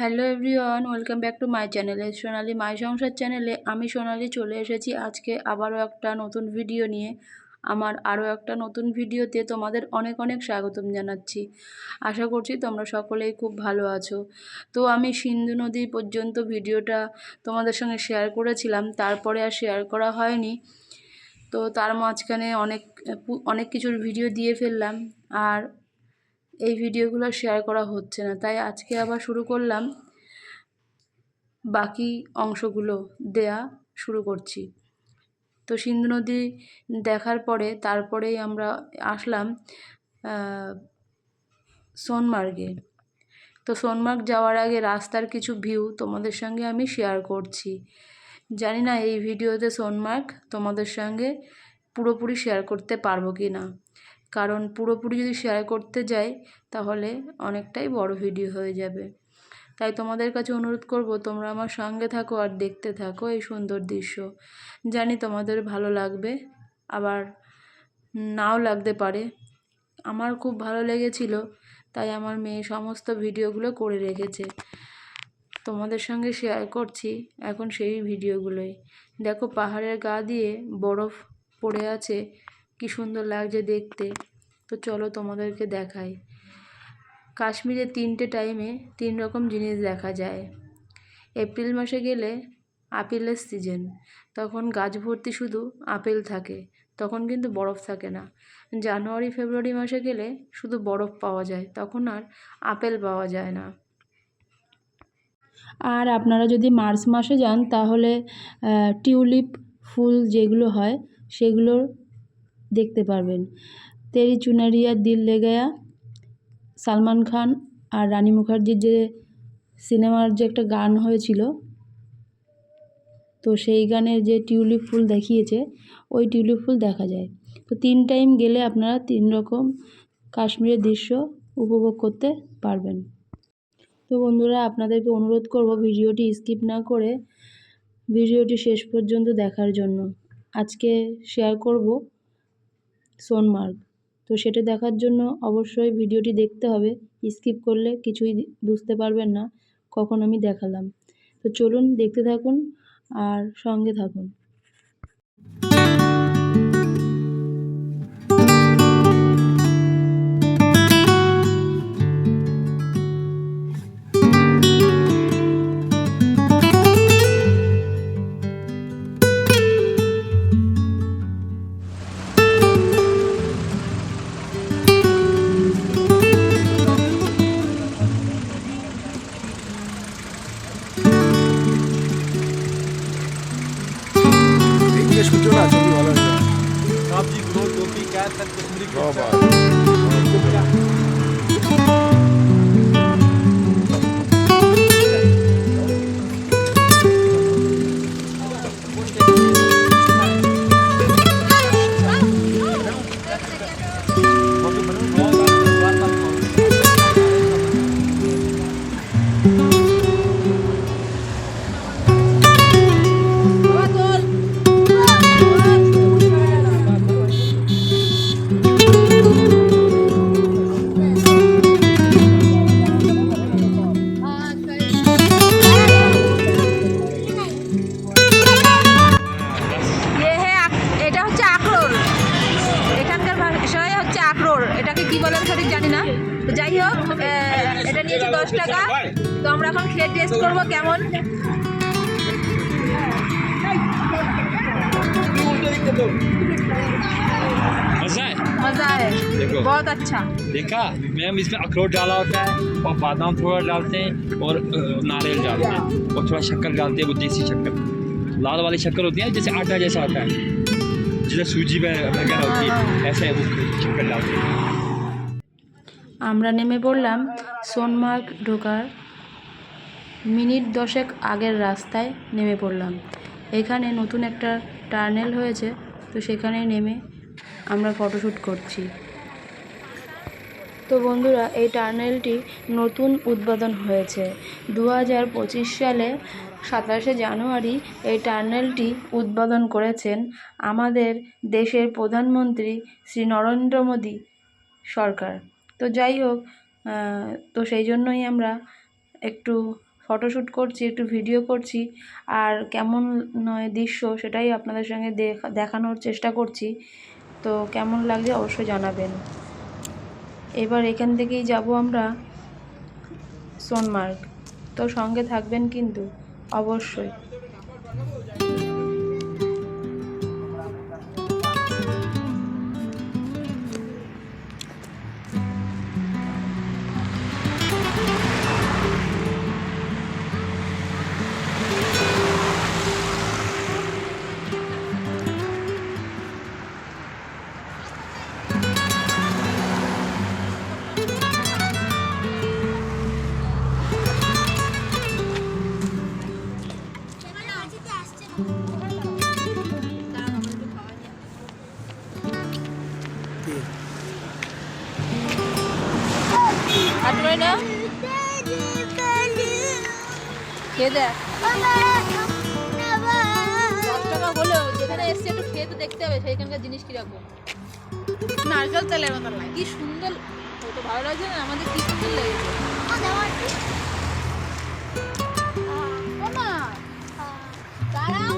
Hello everyone, welcome back to my চ্যানেলে সোনালি মাই সংসার চ্যানেলে আমি সোনালি চলে এসেছি আজকে আবারও একটা নতুন ভিডিও নিয়ে। আমার আরও একটা নতুন ভিডিওতে তোমাদের অনেক অনেক স্বাগতম জানাচ্ছি। আশা করছি তোমরা সকলেই খুব ভালো আছো। তো আমি সিন্ধু নদী পর্যন্ত ভিডিওটা তোমাদের সঙ্গে শেয়ার করেছিলাম, তারপরে আর শেয়ার করা হয়নি। তো তার মাঝখানে অনেক অনেক কিছুর ভিডিও দিয়ে ফেললাম। আর এই ভিডিওগুলো শেয়ার করা হচ্ছে না। তাই আজকে আবার শুরু করলাম। বাকি অংশগুলো দেয়া শুরু করছি। তো সিন্ধু নদী দেখার পরে তারপরেই আমরা আসলাম সোনমার্গে। তো সোনমার্গ যাওয়ার আগে রাস্তার কিছু ভিউ তোমাদের সঙ্গে আমি শেয়ার করছি। জানি না এই ভিডিওতে সোনমার্গ তোমাদের সঙ্গে পুরোপুরি শেয়ার করতে পারব কি না কারণ পুরোপুরি যদি শেয়ার করতে যাই, তাহলে অনেকটাই বড় ভিডিও হয়ে যাবে। তাই তোমাদের কাছে অনুরোধ করব, তোমরা আমার সঙ্গে থাকো আর দেখতে থাকো এই সুন্দর দৃশ্য। জানি তোমাদের ভালো লাগবে, আবার নাও লাগতে পারে। আমার খুব ভালো লেগেছিল, তাই আমার মেয়ে সমস্ত ভিডিওগুলো করে রেখেছে। তোমাদের সঙ্গে শেয়ার করছি এখন সেই ভিডিওগুলোই দেখো পাহাড়ের গা দিয়ে বরফ পড়ে আছে কি সুন্দর লাগছে দেখতে। তো চলো তোমাদেরকে দেখাই। কাশ্মীরে তিনটে টাইমে তিন রকম জিনিস দেখা যায়। এপ্রিল মাসে গেলে আপেলের সিজন তখন গাছ ভর্তি শুধু আপেল থাকে, তখন কিন্তু বরফ থাকে না। জানুয়ারি, ফেব্রুয়ারি মাসে গেলে শুধু বরফ পাওয়া যায়, তখন আর আপেল পাওয়া যায় না। আর আপনারা যদি মার্চ মাসে যান, তাহলে টিউলিপ ফুল যেগুলো হয়, সেগুলোর দেখতে পারবেন। তেরি চুনারিয়া, দিল লে গয়া, সালমান খান আর রানী মুখার্জির যে সিনেমার যে একটা গান হয়েছিল, তো সেই গানের যে টিউলিপ ফুল দেখিয়েছে, ওই টিউলিপ ফুল দেখা যায়। তো তিন টাইম গেলে আপনারা তিন রকম কাশ্মীরের দৃশ্য উপভোগ করতে পারবেন। তো বন্ধুরা, আপনাদেরকে অনুরোধ করব ভিডিওটি স্কিপ না করে ভিডিওটি শেষ পর্যন্ত দেখার জন্য। আজকে শেয়ার করব সোনমার্গ। তো সেটা দেখার জন্য অবশ্যই ভিডিওটি দেখতে হবে। স্কিপ করলে কিছুই বুঝতে পারবেন না, কখন আমি দেখালাম। তো চলুন দেখতে থাকুন আর সঙ্গে থাকুন। ये सोचो ना चोरी वाला साहब जी ग्रोथ होगी क्या तक कश्मीरी কেমন मजा है মজা है देखो। बहुत अच्छा देखा मैम इसमें अखरोट डाला होता है और बादाम थोड़ा डालते हैं और अ, नारियल डालते हैं और थोड़ा शक्कर डालते हैं वो देसी शक्कर लाल वाली शक्कर होती है जैसे आटा जैसा होता है जैसे सूजी में वगैरह होती है ऐसे वो शक्कर डालते हैं আমরা নেমে পড়লাম সোনমার্গ ঢোকার মিনিট দশেক আগের রাস্তায় নেমে পড়লাম। এখানে নতুন একটা টার্নেল হয়েছে, তো সেখানে নেমে আমরা ফটোশ্যুট করছি। তো বন্ধুরা, এই টার্নেলটি নতুন উদ্বোধন হয়েছে। দু হাজার পঁচিশ সালে সাতাশে জানুয়ারি এই টার্নেলটি উদ্বোধন করেছেন আমাদের দেশের প্রধানমন্ত্রী শ্রী নরেন্দ্র মোদী সরকার। তো যাই হোক তো সেই জন্যই আমরা একটু ফটোশ্যুট করছি, একটু ভিডিও করছি আর কেমন, নয়, দৃশ্য সেটাই আপনাদের সঙ্গে দেখা, দেখানোর চেষ্টা করছি। তো কেমন লাগছে অবশ্যই জানাবেন। এবার এখান থেকেই যাব আমরা সোনমার্গ। তো সঙ্গে থাকবেন কিন্তু অবশ্যই। না? খেয়ে দেখ। দশ টাকা হলেও যেখানে এসছে একটু খেয়ে তো দেখতে হবে সেইখানকার জিনিস কীরকম? নারকেল তেলের মতন লাগে। কি সুন্দর ও তো ভালো লাগছে না আমাদের কি সুন্দর লেগেছে। দাঁড়াও।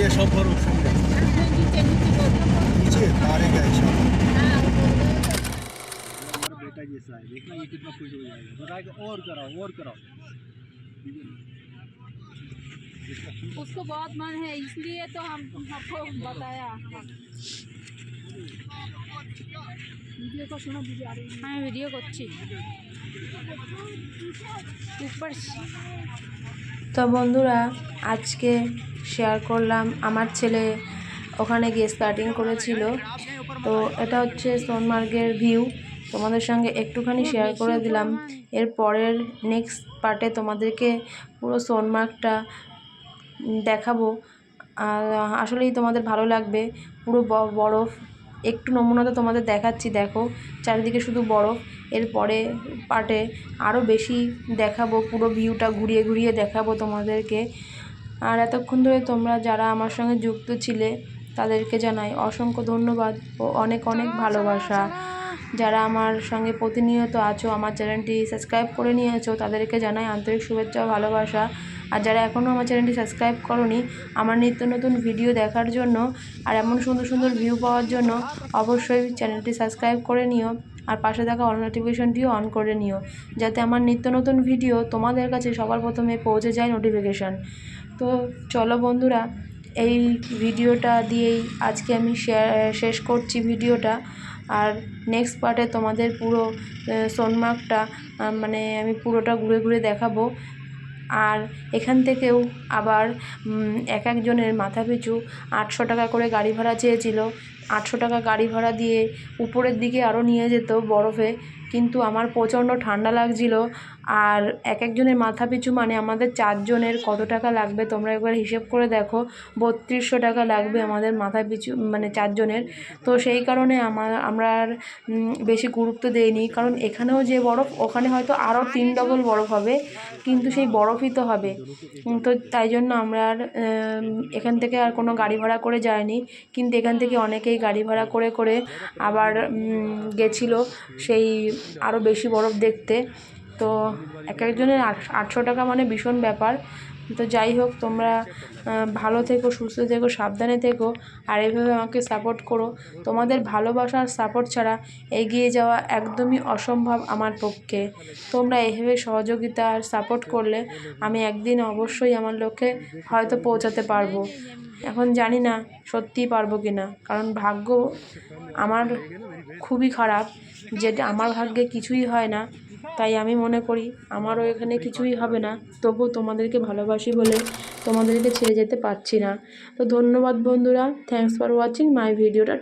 এই যে সব বরফ শুরু হয়ে গেছে नीचे मारे गए सब हमारा बेटा जैसा है देखना ये कितना खुश हो जाएगा बताएगा और कराओ और कराओ उसको बहुत मन है इसलिए तो हम आपको बताया वीडियो को सुनो वीडियो आ रही है আমি ভিডিও করছি তো বন্ধুরা, আজকে শেয়ার করলাম আমার ছেলে ওখানে গিয়ে স্কার্টিং করেছিল। তো এটা হচ্ছে সোনমার্গের ভিউ তোমাদের সঙ্গে একটুখানি শেয়ার করে দিলাম। এর পরের নেক্সট পার্টে তোমাদেরকে পুরো সোনমার্গটা দেখাবো। আসলেই তোমাদের ভালো লাগবে। পুরো বরফ, একটু নমুনা তো তোমাদের দেখাচ্ছি, দেখো। চারিদিকে শুধু বরফ। এরপরে পার্টে আরও বেশি দেখাবো, পুরো ভিউটা ঘুরিয়ে ঘুরিয়ে দেখাবো তোমাদেরকে। আর এতক্ষণ ধরে তোমরা যারা আমার সঙ্গে যুক্ত ছিলে, তাদেরকে জানাই অসংখ্য ধন্যবাদ ও অনেক অনেক ভালোবাসা। যারা আমার সঙ্গে প্রতিনিয়ত আছো, আমার চ্যানেলটি সাবস্ক্রাইব করে নিয়েছো, তাদেরকে জানাই আন্তরিক শুভেচ্ছা ভালোবাসা। আর যারা এখনও আমার চ্যানেলটি সাবস্ক্রাইব করনি, আমার নিত্য নতুন ভিডিও দেখার জন্য আর এমন সুন্দর সুন্দর ভিউ পাওয়ার জন্য অবশ্যই চ্যানেলটি সাবস্ক্রাইব করে নিও। আর পাশে থাকা অল নোটিফিকেশনটিও অন করে নিও যাতে আমার নিত্য নতুন ভিডিও তোমাদের কাছে সবার প্রথমে পৌঁছে যায় নোটিফিকেশান তো চলো বন্ধুরা এই ভিডিওটা দিয়েই আজকে আমি শেষ করছি ভিডিওটা আর নেক্সট পার্টে তোমাদের পুরো আহ, সোনমার্গটা মানে আমি পুরোটা ঘুরে ঘুরে দেখাবো। আর এখান থেকেও আবার এক একজনের মাথা পিছু আটশো টাকা করে গাড়ি ভাড়া চেয়েছিল। আটশো টাকা গাড়ি ভাড়া দিয়ে উপরের দিকে আরও নিয়ে যেত বরফে, কিন্তু আমার প্রচণ্ড ঠান্ডা লাগছিল। আর এক একজনের মাথা পিছু মানে আমাদের চারজনের কত টাকা লাগবে তোমরা একবার হিসেব করে দেখো। বত্রিশশো টাকা লাগবে আমাদের মাথা পিছু মানে চারজনের। তো সেই কারণে আমার আমরা আর বেশি গুরুত্ব দেইনি। কারণ এখানেও যে বরফ, ওখানে হয়তো আরও তিন ডবল বরফ হবে। কিন্তু সেই বরফই তো হবে। তো তাই জন্য আমরা আর এখান থেকে আর কোনো গাড়ি ভাড়া করে যায়নি কিন্তু এখান থেকে অনেকেই গাড়ি ভাড়া করে করে আবার গেছিল সেই আরও বেশি বরফ দেখতে। তো এক একজনের আট- আটশো টাকা মানে ভীষণ ব্যাপার। তো যাই হোক, তোমরা ভালো থেকো, সুস্থ থেকো, সাবধানে থেকো, আর এইভাবে আমাকে সাপোর্ট করো। তোমাদের ভালোবাসা আর সাপোর্ট ছাড়া এগিয়ে যাওয়া একদমই অসম্ভব আমার পক্ষে। তোমরা এইভাবে সহযোগিতা আর সাপোর্ট করলে আমি একদিন অবশ্যই আমার লক্ষ্যে হয়তো পৌঁছাতে পারব। এখন জানি না সত্যিই পারব কি না কারণ ভাগ্য আমার খুবই খারাপ। যেটা, আমার ভাগ্যে কিছুই হয় না। তাই আমি মনে করি আমারও এখানে কিছুই হবে না। তবু তোমাদেরকে ভালোবাসি বলে তোমাদেরকে ছেড়ে যেতে পারছি না। তো ধন্যবাদ বন্ধুরা। থ্যাংকস ফর ওয়াচিং মাই ভিডিওটা